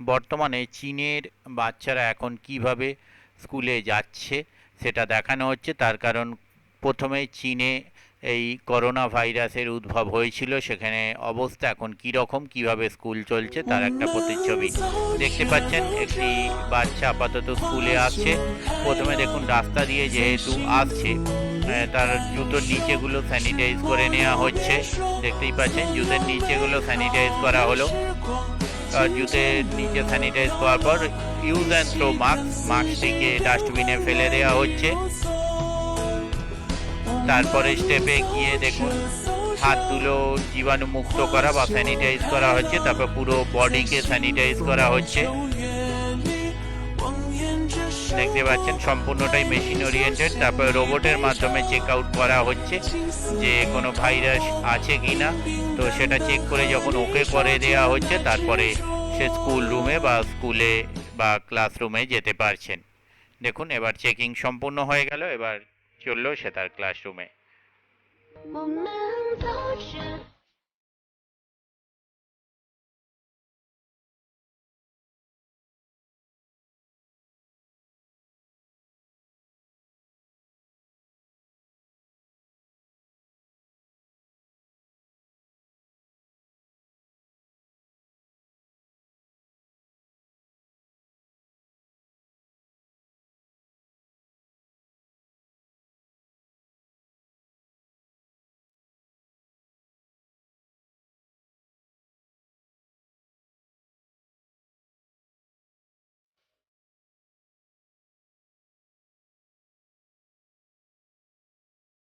বর্তমানে চীনের বাচ্চারা এখন কীভাবে স্কুলে যাচ্ছে সেটা দেখানো হচ্ছে। তার কারণ প্রথমে চীনে এই করোনা ভাইরাসের উদ্ভব হয়েছিল, সেখানে অবস্থা এখন কী রকম কীভাবে স্কুল চলছে তার একটা প্রতিচ্ছবি। দেখতে পাচ্ছেন, একটি বাচ্চা আপাতত স্কুলে আসছে প্রথমে দেখুন, রাস্তা দিয়ে যেহেতু আসছে তার জুতোর নিচেগুলো স্যানিটাইজ করে নেওয়া হচ্ছে। দেখতেই পাচ্ছেন, জুতোর নিচেগুলো স্যানিটাইজ করা হলো। জুতের নিচে স্যানিটাইজ করার পর ইউজ অ্যান্ড থ্রো মাস্ক মাস্কটিকে ডাস্টবিনে ফেলে দেওয়া হচ্ছে। তারপরে স্টেপে গিয়ে দেখুন, হাত হাতগুলো জীবাণুমুক্ত করা বা স্যানিটাইজ করা হচ্ছে, তারপর পুরো বডিকে স্যানিটাইজ করা হচ্ছে। দেখতে পাচ্ছেন, সম্পূর্ণটাই মেশিন ওরিয়েন্টেড তারপর রোবটের মাধ্যমে চেক আউট করা হচ্ছে যে কোনো ভাইরাস আছে কি না তো সেটা চেক করে যখন ওকে করে দেওয়া হচ্ছে, তারপরে সে স্কুল রুমে বা স্কুলে বা ক্লাসরুমে যেতে পারছেন। দেখুন, এবার চেকিং সম্পূর্ণ হয়ে গেল, এবার চলল সে তার ক্লাসরুমে